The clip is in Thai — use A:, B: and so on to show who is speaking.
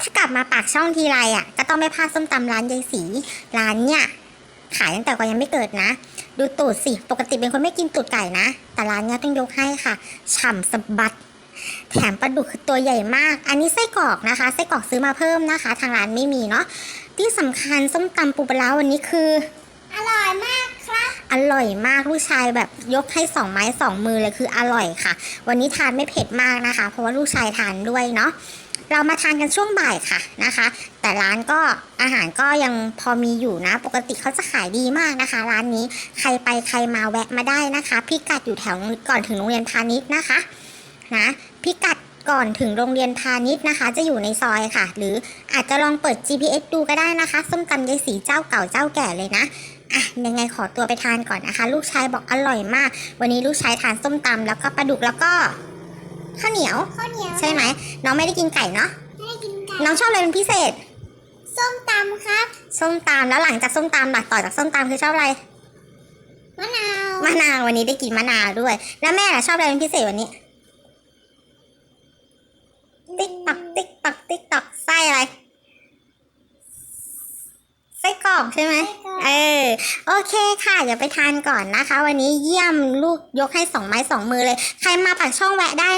A: ถ้ากลับมาปากช่องทีไรอะก็ต้องไม่พลาดส้มตำร้านยายสีร้านเนี่ยขายตั้งแต่ก่อนยังไม่เกิดนะ ดูตูดสิปกติเป็นคนไม่กินตูดไก่นะ แต่ร้านเนี้ยต้องยกให้ค่ะฉ่ำสะบัด แถมปลาดุกคือตัวใหญ่มาก อันนี้ไส้กรอกนะคะไส้กรอกซื้อมาเพิ่มนะคะ ทางร้านไม่มีเนาะที่สำคัญส้มตำปูปลาวันนี้คือ
B: อร่อยมากครับ
A: อร่อยมากลูกชายแบบยกให้สองไม้สองมือเลยคืออร่อยค่ะ วันนี้ทานไม่เผ็ดมากนะคะ เพราะว่าลูกชายทานด้วยเนาะเรามาทานกันช่วงบ่ายค่ะนะคะ แต่ร้านก็อาหารก็ยังพอมีอยู่นะ ปกติเขาจะขายดีมากนะคะ ร้านนี้ใครไปใครมาแวะมาได้นะคะ พิกัดอยู่แถวก่อนถึงโรงเรียนพาณิชย์นะคะนะพิกัดก่อนถึงโรงเรียนพาณิชย์นะคะ จะอยู่ในซอยค่ะ หรืออาจจะลองเปิด GPS ดูก็ได้นะคะ ส้มตำยายสีเจ้าเก่าเจ้าแก่เลยนะ อะยังไงขอตัวไปทานก่อนนะคะ ลูกชายบอกอร่อยมาก วันนี้ลูกชายทานส้มตำแล้วก็ปลาดุกแล้วก็ข้าวเหนียว
B: ข้าวเหนียว
A: ใช่ไหมน้องไม่ได้กินไก่เนาะ
B: ไม่ได้กินไก่
A: น้องชอบอะไรเป็นพิเศษ
B: ส้มตำครับ
A: ส้มตำแล้วหลังจากส้มตำหลักต่อจากส้มตำคือชอบอะไร
B: มะนาว
A: มะนาววันนี้ได้กินมะนาวด้วย แล้วแม่ล่ะชอบอะไรเป็นพิเศษวันนี้ ติ๊กตักติ๊กตักติ๊กตักไส้อะไรไส้กรอกใช่ไหม เออ โอเคค่ะ เดี๋ยวไปทานก่อนนะคะ วันนี้เยี่ยมลูกยกให้สองไม้สองมือเลย ใครมาปากช่องแวะได้